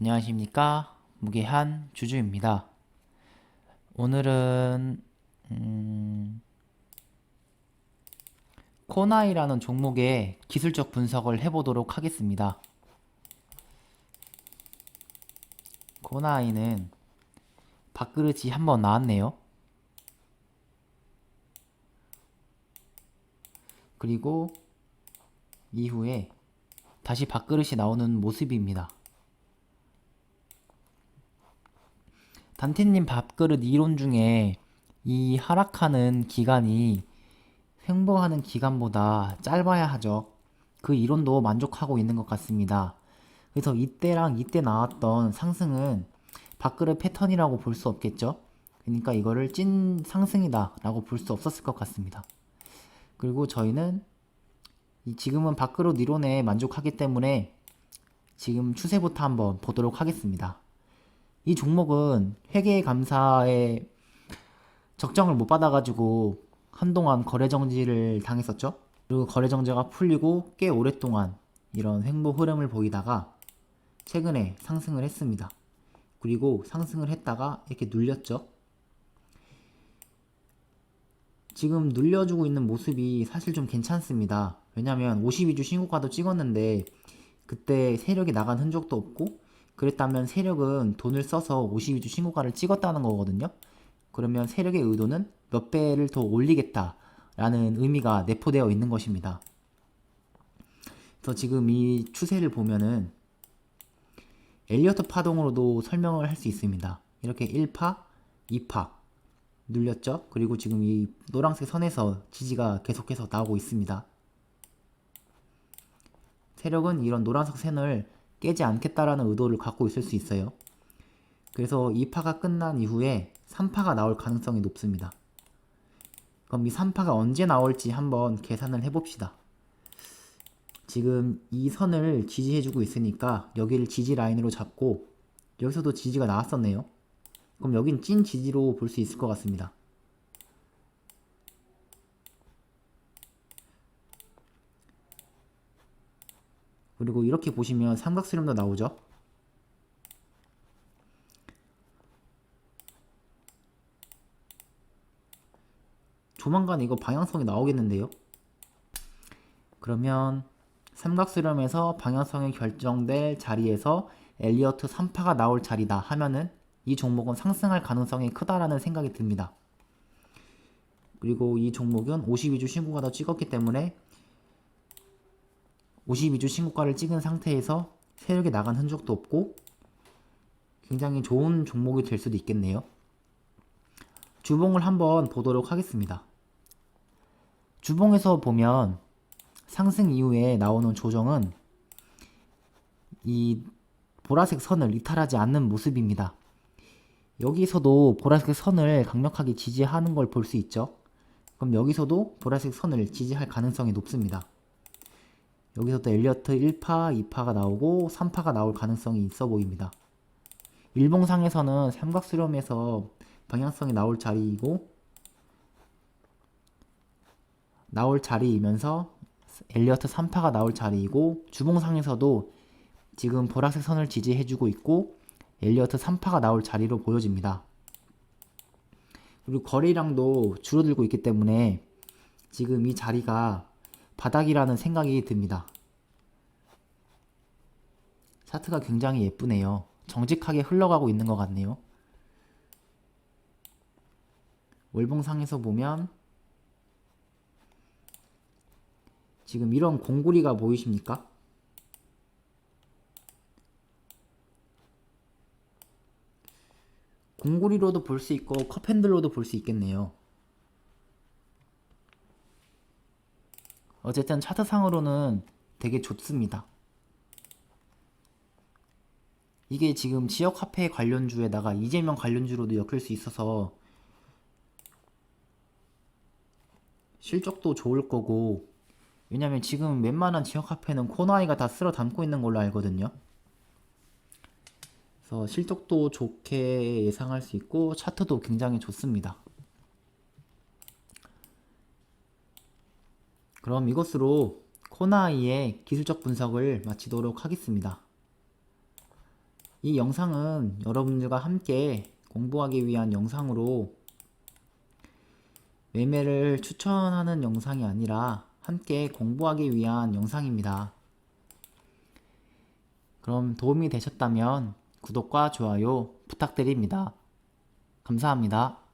안녕하십니까 무게한 주주입니다. 오늘은 음, 코나이라는 종목의 기술적 분석을 해보도록 하겠습니다. 코나이는 밥그릇이 한번 나왔네요. 그리고 이후에 다시 밥그릇이 나오는 모습입니다. 단테님 밥그릇 이론 중에 이 하락하는 기간이 횡보하는 기간보다 짧아야 하죠. 그 이론도 만족하고 있는 것 같습니다. 그래서 이때랑 이때 나왔던 상승은 밥그릇 패턴이라고 볼 수 없겠죠. 그러니까 이거를 찐 상승이다 라고 볼 수 없었을 것 같습니다. 그리고 저희는 이 지금은 밥그릇 이론에 만족하기 때문에 지금 추세부터 한번 보도록 하겠습니다. 이 종목은 회계 감사에 적정을 못 받아가지고 한동안 거래 정지를 당했었죠. 그리고 거래 정지가 풀리고 꽤 오랫동안 이런 횡보 흐름을 보이다가 최근에 상승을 했습니다. 그리고 상승을 했다가 이렇게 눌렸죠. 지금 눌려주고 있는 모습이 사실 좀 괜찮습니다. 왜냐면 52주 신고가도 찍었는데 그때 세력이 나간 흔적도 없고 그랬다면 세력은 돈을 써서 52주 신고가를 찍었다는 거거든요. 그러면 세력의 의도는 몇 배를 더 올리겠다라는 의미가 내포되어 있는 것입니다. 그래서 지금 이 추세를 보면은 엘리어트 파동으로도 설명을 할 수 있습니다. 이렇게 1파, 2파 눌렸죠? 그리고 지금 이 노란색 선에서 지지가 계속해서 나오고 있습니다. 세력은 이런 노란색 선을 깨지 않겠다라는 의도를 갖고 있을 수 있어요. 그래서 2파가 끝난 이후에 3파가 나올 가능성이 높습니다. 그럼 이 3파가 언제 나올지 한번 계산을 해봅시다. 지금 이 선을 지지해주고 있으니까 여기를 지지 라인으로 잡고 여기서도 지지가 나왔었네요. 그럼 여긴 찐 지지로 볼 수 있을 것 같습니다. 그리고 이렇게 보시면 삼각수렴도 나오죠. 조만간 이거 방향성이 나오겠는데요. 그러면 삼각수렴에서 방향성이 결정될 자리에서 엘리어트 3파가 나올 자리다 하면은 이 종목은 상승할 가능성이 크다라는 생각이 듭니다. 그리고 이 종목은 52주 신고가도 찍었기 때문에 52주 신고가를 찍은 상태에서 세력이 나간 흔적도 없고 굉장히 좋은 종목이 될 수도 있겠네요. 주봉을 한번 보도록 하겠습니다. 주봉에서 보면 상승 이후에 나오는 조정은 이 보라색 선을 이탈하지 않는 모습입니다. 여기서도 보라색 선을 강력하게 지지하는 걸 볼 수 있죠. 그럼 여기서도 보라색 선을 지지할 가능성이 높습니다. 여기서도 엘리어트 1파, 2파가 나오고 3파가 나올 가능성이 있어 보입니다. 일봉상에서는 삼각수렴에서 방향성이 나올 자리이고 나올 자리이면서 엘리어트 3파가 나올 자리이고 주봉상에서도 지금 보라색 선을 지지해주고 있고 엘리어트 3파가 나올 자리로 보여집니다. 그리고 거래량도 줄어들고 있기 때문에 지금 이 자리가 바닥이라는 생각이 듭니다. 차트가 굉장히 예쁘네요. 정직하게 흘러가고 있는 것 같네요. 월봉상에서 보면 지금 이런 공구리가 보이십니까? 공구리로도 볼 수 있고 컵핸들로도 볼 수 있겠네요. 어쨌든 차트상으로는 되게 좋습니다. 이게 지금 지역 화폐 관련주에다가 이재명 관련주로도 엮일 수 있어서 실적도 좋을 거고 왜냐면 지금 웬만한 지역 화폐는 코나이가 다 쓸어 담고 있는 걸로 알거든요. 그래서 실적도 좋게 예상할 수 있고 차트도 굉장히 좋습니다. 그럼 이것으로 코나이의 기술적 분석을 마치도록 하겠습니다. 이 영상은 여러분들과 함께 공부하기 위한 영상으로 매매를 추천하는 영상이 아니라 함께 공부하기 위한 영상입니다. 그럼 도움이 되셨다면 구독과 좋아요 부탁드립니다. 감사합니다.